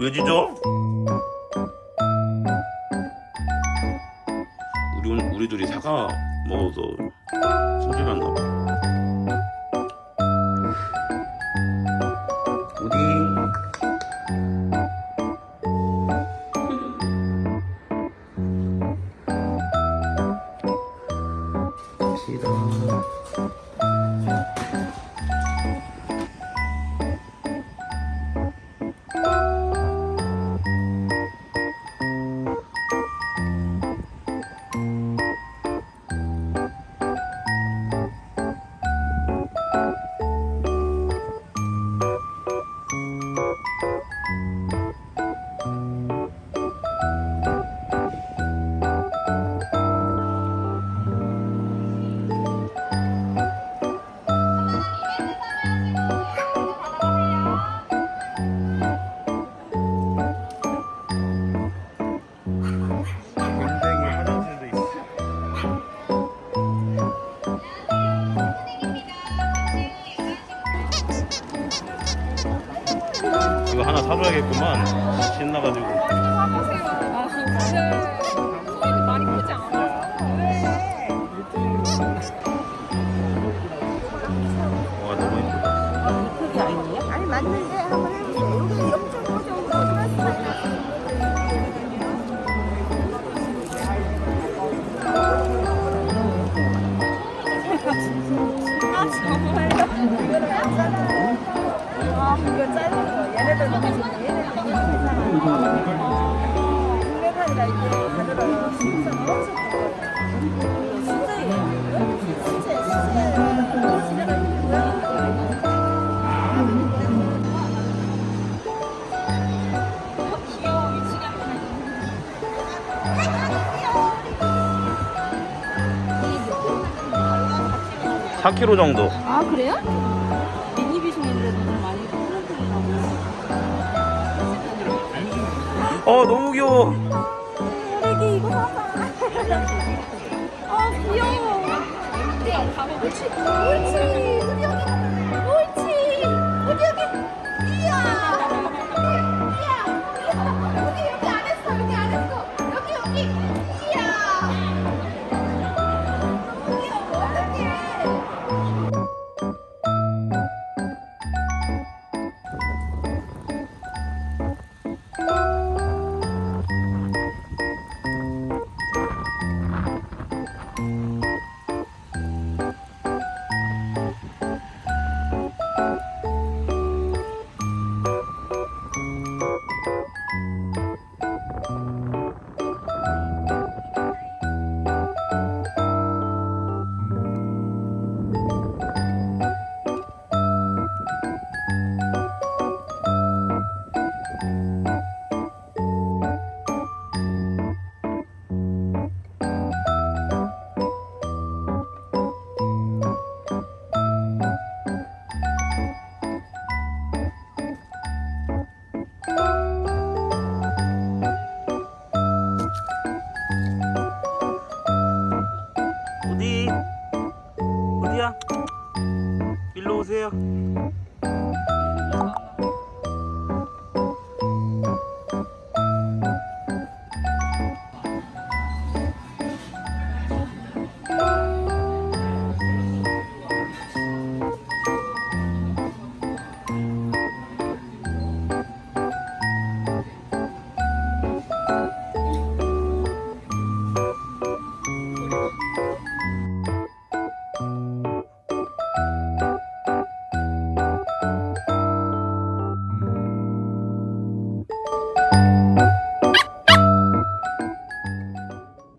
왜지죠? 우리, 우리 둘이 사과 먹어서 소리 난다. 이거 하나 사줘야겠구만 신나가지고. 아, 4kg 정도. 아 그래요? 어 너무 귀여워. 애기 이거 봐봐. 어 아, 귀여워. 옳지. 옳지. 어디야? 일로 오세요